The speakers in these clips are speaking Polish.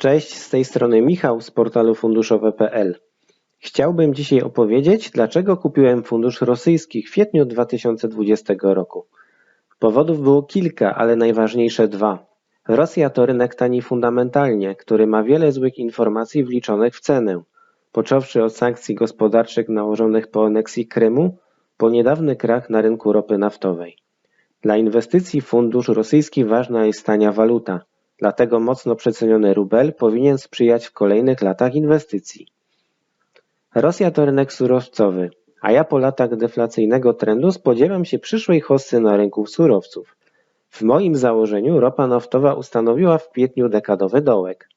Cześć, z tej strony Michał z portalu funduszowe.pl. Chciałbym dzisiaj opowiedzieć, dlaczego kupiłem fundusz rosyjski w kwietniu 2020 roku. Powodów było kilka, ale najważniejsze dwa. Rosja to rynek tani fundamentalnie, który ma wiele złych informacji wliczonych w cenę, począwszy od sankcji gospodarczych nałożonych po aneksji Krymu, po niedawny krach na rynku ropy naftowej. Dla inwestycji w fundusz rosyjski ważna jest tania waluta, dlatego mocno przeceniony rubel powinien sprzyjać w kolejnych latach inwestycji. Rosja to rynek surowcowy, a ja po latach deflacyjnego trendu spodziewam się przyszłej hossy na rynku surowców. W moim założeniu ropa naftowa ustanowiła w kwietniu dekadowy dołek.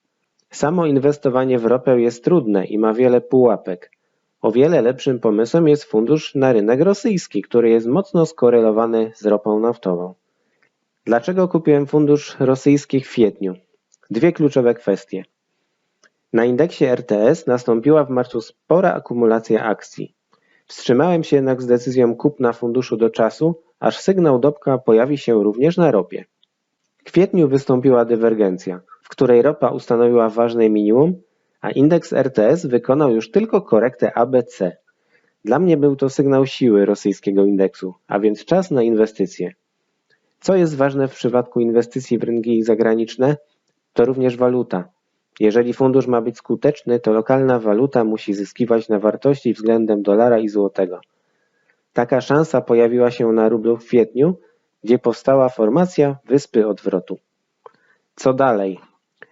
Samo inwestowanie w ropę jest trudne i ma wiele pułapek. O wiele lepszym pomysłem jest fundusz na rynek rosyjski, który jest mocno skorelowany z ropą naftową. Dlaczego kupiłem fundusz rosyjski w kwietniu? Dwie kluczowe kwestie. Na indeksie RTS nastąpiła w marcu spora akumulacja akcji. Wstrzymałem się jednak z decyzją kupna funduszu do czasu, aż sygnał Dobka pojawi się również na ropie. W kwietniu wystąpiła dywergencja, w której ropa ustanowiła ważne minimum, a indeks RTS wykonał już tylko korektę ABC. Dla mnie był to sygnał siły rosyjskiego indeksu, a więc czas na inwestycje. Co jest ważne w przypadku inwestycji w rynki zagraniczne, to również waluta. Jeżeli fundusz ma być skuteczny, to lokalna waluta musi zyskiwać na wartości względem dolara i złotego. Taka szansa pojawiła się na rublu w kwietniu, gdzie powstała formacja wyspy odwrotu. Co dalej?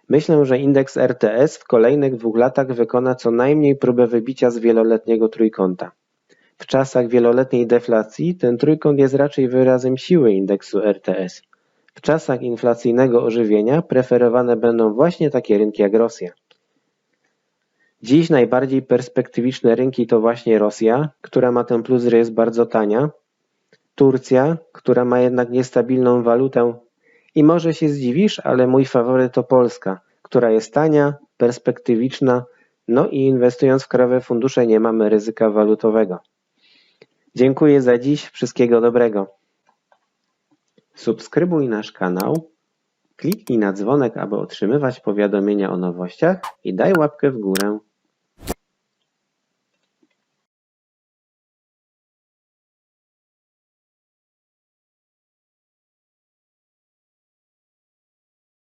Myślę, że indeks RTS w kolejnych dwóch latach wykona co najmniej próbę wybicia z wieloletniego trójkąta. W czasach wieloletniej deflacji ten trójkąt jest raczej wyrazem siły indeksu RTS. W czasach inflacyjnego ożywienia preferowane będą właśnie takie rynki jak Rosja. Dziś najbardziej perspektywiczne rynki to właśnie Rosja, która ma ten plus, że jest bardzo tania, Turcja, która ma jednak niestabilną walutę i może się zdziwisz, ale mój faworyt to Polska, która jest tania, perspektywiczna, no i inwestując w krajowe fundusze nie mamy ryzyka walutowego. Dziękuję za dziś, wszystkiego dobrego. Subskrybuj nasz kanał, kliknij na dzwonek, aby otrzymywać powiadomienia o nowościach i daj łapkę w górę.